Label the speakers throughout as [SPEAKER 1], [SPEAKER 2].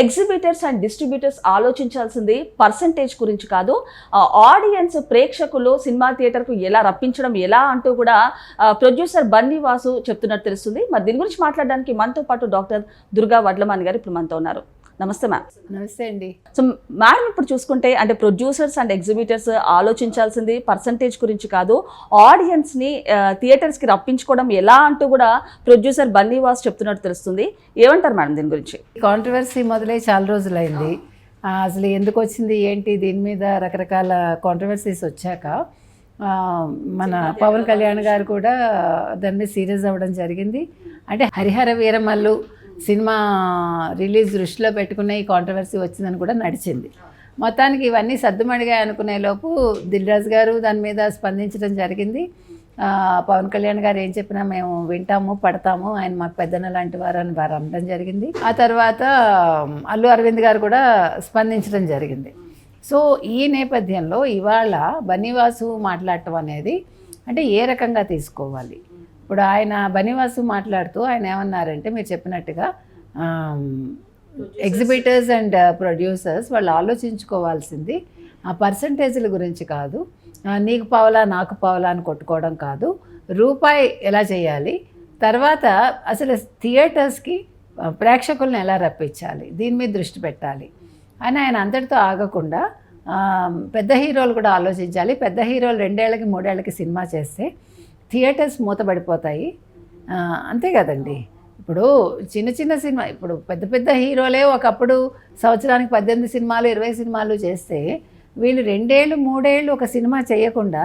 [SPEAKER 1] Exhibitors and distributors ఆలోచించాల్సింది percentage గురించి కాదు. ఆడియన్స్ ప్రేక్షకులు సినిమా థియేటర్కు ఎలా రప్పించడం ఎలా అంటూ కూడా ప్రొడ్యూసర్ బన్నీ వాసు చెప్తున్నట్టు తెలుస్తుంది. మరి దీని గురించి మాట్లాడడానికి మనతో పాటు డాక్టర్ దుర్గా వడ్లమాన్ గారు ఇప్పుడు మనతో ఉన్నారు. నమస్తే మ్యామ్
[SPEAKER 2] నమస్తే అండి.
[SPEAKER 1] సో మేడం ఇప్పుడు చూసుకుంటే అంటే ప్రొడ్యూసర్స్ అండ్ ఎగ్జిబిటర్స్ ఆలోచించాల్సింది పర్సంటేజ్ గురించి కాదు ఆడియన్స్ని థియేటర్స్కి రప్పించుకోవడం ఎలా అంటూ కూడా ప్రొడ్యూసర్ బన్నీవాస్ చెప్తున్నట్టు తెలుస్తుంది. ఏమంటారు మేడం దీని గురించి?
[SPEAKER 2] కాంట్రవర్సీ మొదలై చాలా రోజులైంది. అసలు ఎందుకు వచ్చింది ఏంటి దీని మీద రకరకాల కాంట్రవర్సీస్ వచ్చాక మన పవన్ కళ్యాణ్ గారు కూడా దాని మీద సీరియస్ అవ్వడం జరిగింది. అంటే హరిహర వీరమల్లు సినిమా రిలీజ్ దృష్టిలో పెట్టుకునే ఈ కాంట్రవర్సీ వచ్చిందని కూడా నడిచింది. మొత్తానికి ఇవన్నీ సర్దుమడిగా అనుకునే లోపు దిల్రాజ్ గారు దాని మీద స్పందించడం జరిగింది. పవన్ కళ్యాణ్ గారు ఏం చెప్పినా మేము వింటాము పడతాము ఆయన మాకు పెద్దన లాంటి వారు అని వారు అనడం జరిగింది. ఆ తర్వాత అల్లు అరవింద్ గారు కూడా స్పందించడం జరిగింది. సో ఈ నేపథ్యంలో ఇవాళ బనీవాసు మాట్లాడటం అనేది అంటే ఏ రకంగా తీసుకోవాలి? ఇప్పుడు ఆయన బనివాసు మాట్లాడుతూ ఆయన ఏమన్నారంటే మీరు చెప్పినట్టుగా ఎగ్జిబిటర్స్ అండ్ ప్రొడ్యూసర్స్ వాళ్ళు ఆలోచించుకోవాల్సింది ఆ పర్సంటేజ్ల గురించి కాదు నీకు పావలా నాకు పావలా అని కొట్టుకోవడం కాదు రూపాయి ఎలా చేయాలి తర్వాత అసలు థియేటర్స్కి ప్రేక్షకులను ఎలా రప్పించాలి దీని మీద దృష్టి పెట్టాలి అని ఆయన అంతటితో ఆగకుండా పెద్ద హీరోలు కూడా ఆలోచించాలి. పెద్ద హీరోలు రెండేళ్ళకి మూడేళ్ళకి సినిమా చేస్తే థియేటర్స్ మూతపడిపోతాయి అంతే కదండి. ఇప్పుడు చిన్న చిన్న సినిమా ఇప్పుడు పెద్ద పెద్ద హీరోలే ఒకప్పుడు సంవత్సరానికి పద్దెనిమిది సినిమాలు ఇరవై సినిమాలు చేస్తే వీళ్ళు రెండేళ్ళు మూడేళ్ళు ఒక సినిమా చేయకుండా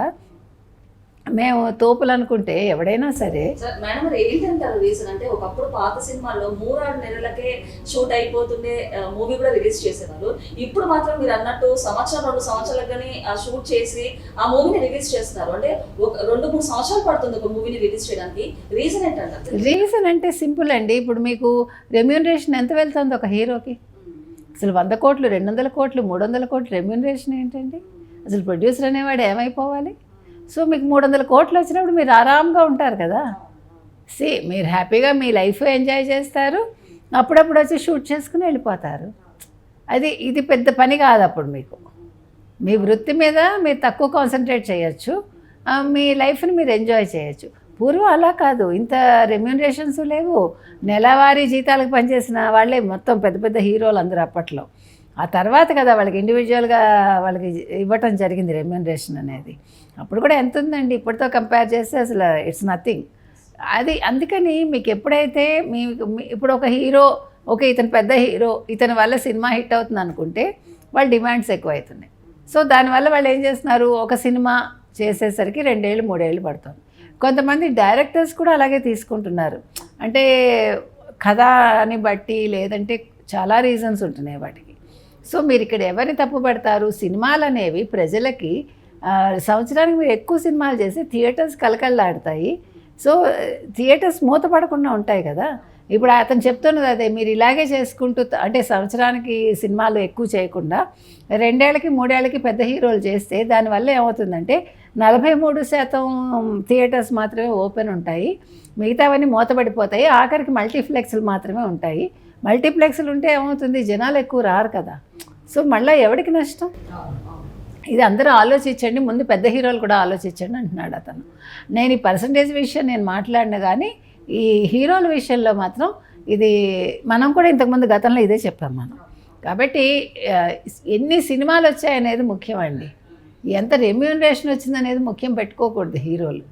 [SPEAKER 2] మేము తోపులు అనుకుంటే ఎవడైనా సరే
[SPEAKER 1] మేడం ఏంటంటారు రీజన్ అంటే ఒకప్పుడు పాత సినిమాల్లో మూడాడు నెలలకే షూట్ అయిపోతుండే మూవీ కూడా రిలీజ్ చేసేవారు ఇప్పుడు మాత్రం మీరు అన్నట్టు సంవత్సరం రెండు సంవత్సరాలుగానే ఆ షూట్ చేసి ఆ మూవీని రిలీజ్ చేస్తున్నారు. అంటే ఒక రెండు మూడు సంవత్సరాలు పడుతుంది ఒక మూవీని రిలీజ్ చేయడానికి. రీజన్ ఏంటంటారు
[SPEAKER 2] రీజన్ అంటే సింపుల్ అండి. ఇప్పుడు మీకు రెమ్యూనరేషన్ ఎంత వెళ్తుంది ఒక హీరోకి? అసలు వంద కోట్లు రెండు వందల కోట్లు మూడు వందల కోట్లు రెమ్యూనరేషన్ ఏంటండి? అసలు ప్రొడ్యూసర్ అనేవాడు ఏమైపోవాలి? సో మీకు మూడు వందల కోట్లు వచ్చినప్పుడు మీరు ఆరాంగా ఉంటారు కదా. సి మీరు హ్యాపీగా మీ లైఫ్ ఎంజాయ్ చేస్తారు. అప్పుడప్పుడు వచ్చి షూట్ చేసుకుని వెళ్ళిపోతారు. అది ఇది పెద్ద పని కాదు అప్పుడు మీకు. మీ వృత్తి మీద మీరు తక్కువ కాన్సన్ట్రేట్ చేయొచ్చు. మీ లైఫ్ని మీరు ఎంజాయ్ చేయొచ్చు. పూర్వం అలా కాదు. ఇంత రెమ్యూనరేషన్స్ లేవు. నెలవారీ జీతాలకు పనిచేసిన వాళ్ళే మొత్తం పెద్ద పెద్ద హీరోలు అందరూ అప్పట్లో. ఆ తర్వాత కదా వాళ్ళకి ఇండివిజువల్గా వాళ్ళకి ఇవ్వటం జరిగింది రెమ్యూనరేషన్ అనేది. అప్పుడు కూడా ఎంత ఉందండి? ఇప్పటితో కంపేర్ చేస్తే అసలు ఇట్స్ నథింగ్ అది అందుకని మీకు ఎప్పుడైతే మీ మీ- ఇప్పుడు ఒక హీరో ఓకే ఇతను పెద్ద హీరో ఇతని వల్ల సినిమా హిట్ అవుతుంది అనుకుంటే వాళ్ళ డిమాండ్స్ ఎక్కువ అవుతున్నాయి సో దానివల్ల వాళ్ళు ఏం చేస్తున్నారు? ఒక సినిమా చేసేసరికి రెండేళ్ళు మూడేళ్ళు పడుతుంది. కొంతమంది డైరెక్టర్స్ కూడా అలాగే తీసుకుంటున్నారు. అంటే కథ అని బట్టి లేదంటే చాలా రీజన్స్ ఉంటున్నాయి వాటికి సో మీరు ఇక్కడ ఎవరిని తప్పు పడతారు? సినిమాలు అనేవి ప్రజలకి సంవత్సరానికి మీరు ఎక్కువ సినిమాలు చేసి థియేటర్స్ కలకల్లాడతాయి సో థియేటర్స్ మూతపడకుండా ఉంటాయి కదా? ఇప్పుడు అతను చెప్తున్నది అదే మీరు ఇలాగే చేసుకుంటూ అంటే సంవత్సరానికి సినిమాలు ఎక్కువ చేయకుండా రెండేళ్ళకి మూడేళ్ళకి పెద్ద హీరోలు చేస్తే దానివల్ల ఏమవుతుందంటే నలభై మూడు శాతం థియేటర్స్ మాత్రమే ఓపెన్ ఉంటాయి. మిగతావన్నీ మూతపడిపోతాయి ఆఖరికి మల్టీప్లెక్స్లు మాత్రమే ఉంటాయి. మల్టీప్లెక్స్లు ఉంటే ఏమవుతుంది? జనాలు ఎక్కువ రారు కదా. సో మళ్ళీ ఎవరికి నష్టం? ఇది అందరూ ఆలోచించండి ముందు పెద్ద హీరోలు కూడా ఆలోచించండి అంటున్నాడు అతను. నేను ఈ పర్సంటేజ్ విషయం నేను మాట్లాడిన కానీ ఈ హీరోల విషయంలో మాత్రం ఇది మనం కూడా ఇంతకుముందు గతంలో ఇదే చెప్పాం మనం. కాబట్టి ఎన్ని సినిమాలు వచ్చాయనేది ముఖ్యమండి ఎంత రెమ్యూనరేషన్ వచ్చిందనేది ముఖ్యం పెట్టుకోకూడదు హీరోలు.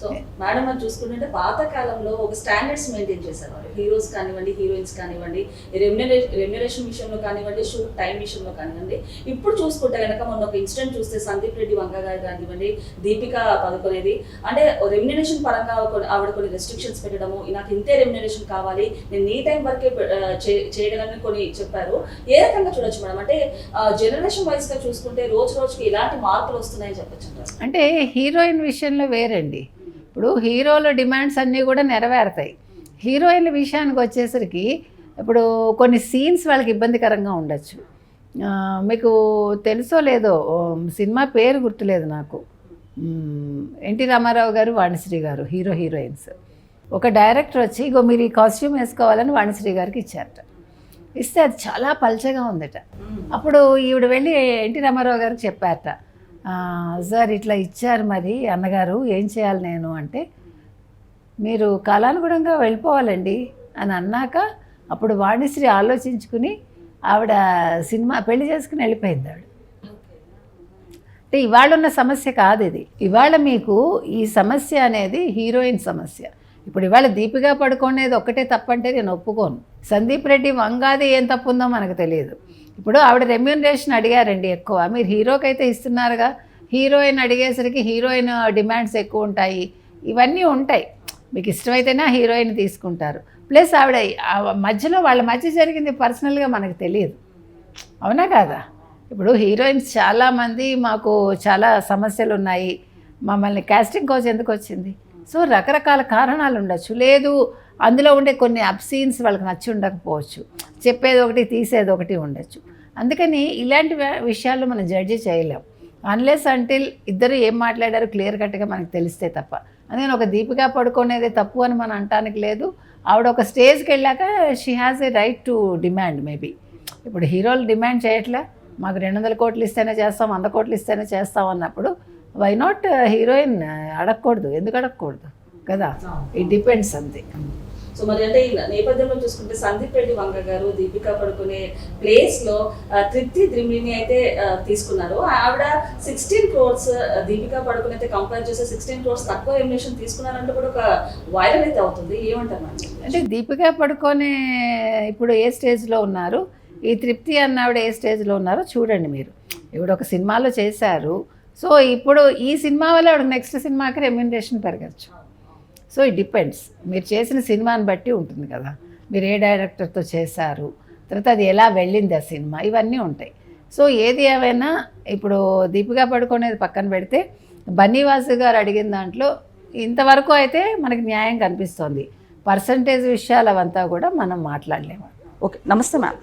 [SPEAKER 1] సో మేడం మనం చూసుకుంటే పాత కాలంలో ఒక స్టాండర్డ్స్ మెయింటైన్ చేసేవారు. హీరోస్ కానివ్వండి హీరోయిన్స్ కానివ్వండి రెమ్యునరేషన్ రెమ్యునరేషన్ విషయంలో కానివ్వండి షూట్ టైం విషయంలో కానివ్వండి ఇప్పుడు చూసుకుంటే కనుక మొన్న ఒక ఇన్సిడెంట్ చూస్తే సందీప్ రెడ్డి వంగ గారు కానివ్వండి దీపిక పదుకునేది. అంటే రెమ్యునరేషన్ పరంగా ఆవిడ కొన్ని రెస్ట్రిక్షన్స్ పెట్టడము నాకు ఇంతే రెమ్యునరేషన్ కావాలి నేను నీ టైం వరకే చేయగలను కొన్ని చెప్పారు. ఏ రకంగా చూడొచ్చు మేడం? అంటే జనరేషన్ వైజ్గా చూసుకుంటే రోజు రోజుకి ఇలాంటి మార్పులు వస్తున్నాయని చెప్పొచ్చు
[SPEAKER 2] అంటే హీరోయిన్ విషయంలో వేరండి. ఇప్పుడు హీరోల డిమాండ్స్ అన్నీ కూడా నెరవేరుతాయి. హీరోయిన్ల విషయానికి వచ్చేసరికి ఇప్పుడు కొన్ని సీన్స్ వాళ్ళకి ఇబ్బందికరంగా ఉండొచ్చు. మీకు తెలుసో లేదో సినిమా పేరు గుర్తులేదు నాకు. ఎన్టీ రామారావు గారు వాణిశ్రీ గారు హీరో హీరోయిన్స్. ఒక డైరెక్టర్ వచ్చి ఇగో మీరు ఈ కాస్ట్యూమ్ వేసుకోవాలని వాణిశ్రీ గారికి ఇచ్చారట. ఇస్తే అది చాలా పల్చగా ఉందట. అప్పుడు ఈవిడ వెళ్ళి ఎన్టీ రామారావు గారికి చెప్పారట. "ఆ, సార్ ఇట్లా ఇచ్చారు మరి అన్నగారు ఏం చేయాలి నేను అంటే మీరు కాలానుగుణంగా వెళ్ళిపోవాలండి అని అన్నాక అప్పుడు వాణిశ్రీ ఆలోచించుకుని ఆవిడ సినిమా పెళ్ళి చేసుకుని వెళ్ళిపోయింది ఆవిడ. అంటే ఇవాళ ఉన్న సమస్య కాదు ఇది. ఇవాళ మీకు ఈ సమస్య అనేది హీరోయిన్ సమస్య. ఇప్పుడు ఇవాళ దీపిగా పడుకునేది ఒక్కటే తప్పంటే నేను ఒప్పుకోను. సందీప్ రెడ్డి వంగాది ఏం తప్పు ఉందో మనకు తెలియదు. ఇప్పుడు ఆవిడ రెమ్యూనరేషన్ అడిగారండి ఎక్కువ. మీరు హీరోకి అయితే ఇస్తున్నారుగా. హీరోయిన్ అడిగేసరికి హీరోయిన్ డిమాండ్స్ ఎక్కువ ఉంటాయి. ఇవన్నీ ఉంటాయి. మీకు ఇష్టమైతేనే ఆ హీరోయిన్ తీసుకుంటారు. ప్లస్ ఆవిడ ఆ మధ్యలో వాళ్ళ మధ్య జరిగింది పర్సనల్గా మనకు తెలియదు. అవునా కాదా? ఇప్పుడు హీరోయిన్స్ చాలామంది మాకు చాలా సమస్యలు ఉన్నాయి. మమ్మల్ని కాస్టింగ్ కోచ్ ఎందుకు వచ్చింది? సో రకరకాల కారణాలు ఉండొచ్చు. లేదు అందులో ఉండే కొన్ని అబ్సీన్స్ వాళ్ళకి నచ్చి ఉండకపోవచ్చు. చెప్పేది ఒకటి తీసేది ఒకటి ఉండొచ్చు. అందుకని ఇలాంటి వ- విషయాల్లో మనం జడ్జి చేయలేం. అన్లెస్ అంటిల్ ఇద్దరు ఏం మాట్లాడారు క్లియర్ కట్గా మనకు తెలిస్తే తప్ప. అందుకని ఒక దీపిగా పడుకునేది తప్పు అని మనం అంటానికి లేదు. ఆవిడ ఒక స్టేజ్కి వెళ్ళాక she has a right to demand maybe ఇప్పుడు హీరోలు డిమాండ్ చేయట్లే? మాకు రెండు వందల కోట్లు ఇస్తేనే చేస్తాం వంద కోట్లు ఇస్తేనే చేస్తాం అన్నప్పుడు వై నాట్ హీరోయిన్ అడగకూడదు. ఎందుకు అడగకూడదు? కదా? ఇట్ డిపెండ్స్ అంతే.
[SPEAKER 1] సో మరి అంటే ఈ నేపథ్యంలో చూసుకుంటే సందీప్ రెడ్డి వంగ గారు దీపికా పడుకునే ప్లేస్లో తృప్తి ద్రిమిని అయితే తీసుకున్నారు. ఆవిడ సిక్స్టీన్ క్రోర్స్ దీపికా పడుకుని అయితే కంపేర్ చేస్తే సిక్స్టీన్ క్రోర్స్ తక్కువ ఎమినేషన్ తీసుకున్నారంటే కూడా ఒక వైరల్ అయితే అవుతుంది. ఏమంటారు
[SPEAKER 2] అంటే దీపికా పడుకొని ఇప్పుడు ఏ స్టేజ్లో ఉన్నారు? ఈ తృప్తి అన్నావిడ ఏ స్టేజ్లో ఉన్నారో చూడండి మీరు. ఇప్పుడు ఒక సినిమాలో చేశారు. సో ఇప్పుడు ఈ సినిమా వల్ల ఆవిడ నెక్స్ట్ సినిమాకి రెమ్యూనరేషన్ పెరగచ్చు. So it depends. మీరు చేసిన సినిమాని బట్టి ఉంటుంది కదా. మీరు ఏ డైరెక్టర్తో చేశారు తర్వాత అది ఎలా వెళ్ళింది ఆ సినిమా ఇవన్నీ ఉంటాయి. సో ఏది ఏమైనా ఇప్పుడు దీపికా పడుకునేది పక్కన పెడితే బన్నీవాసు గారు అడిగిన దాంట్లో ఇంతవరకు అయితే మనకి న్యాయం కనిపిస్తోంది. పర్సంటేజ్ విషయాలు అవంతా కూడా మనం మాట్లాడలేము.
[SPEAKER 1] ఓకే నమస్తే మ్యామ్.